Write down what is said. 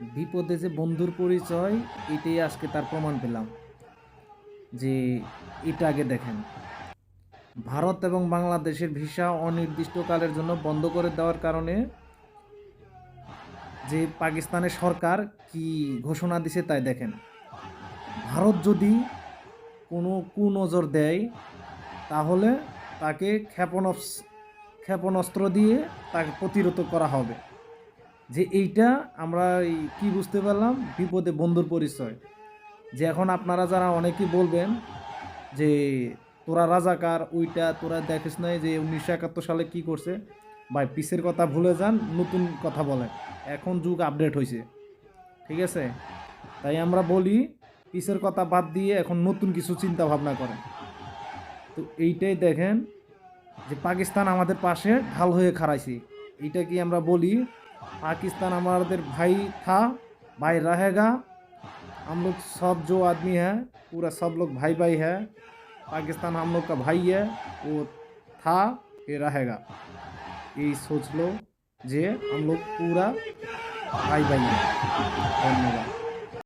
বিপদে যে বন্ধুর পরিচয়, এটাই আজকে তার প্রমাণ পেলাম। যে এটা আগে দেখেন। ভারত এবং বাংলাদেশের ভিসা অনির্দিষ্টকালের জন্য বন্ধ করে দেওয়ার কারণে যে পাকিস্তানের সরকার কি ঘোষণা দিছে তাই দেখেন। ভারত যদি কোনো কুনজর দেয়, তাহলে তাকে ক্ষেপণাস্ত্র ক্ষেপণাস্ত্র দিয়ে তাকে প্রতিরোধ করা হবে। যে এইটা আমরা কি বুঝতে পারলাম? বিপদে বন্ধুর পরিচয়। যে এখন আপনারা যারা অনেকেই বলবেন যে তোরা রাজাকার, ওইটা তোরা দেখিস নাই যে উনিশশো একাত্তর সালে কি করছে? ভাই, পিসের কথা ভুলে যান, নতুন কথা বলেন। এখন যুগ আপডেট হয়েছে ঠিক আছে? তাই আমরা বলি, পিসের কথা বাদ দিয়ে এখন নতুন কিছু চিন্তা ভাবনা করেন। তো এইটাই দেখেন যে পাকিস্তান আমাদের পাশে ঢাল হয়ে খাড়াইছে। এইটা কি আমরা বলি पाकिस्तान हमारे भाई था, भाई रहेगा। हम लोग सब जो आदमी है, पूरा सब लोग भाई भाई है। पाकिस्तान हम लोग का भाई है, वो था, ये रहेगा। यही सोच लो, जे हम लोग पूरा भाई भाई है। धन्यवाद।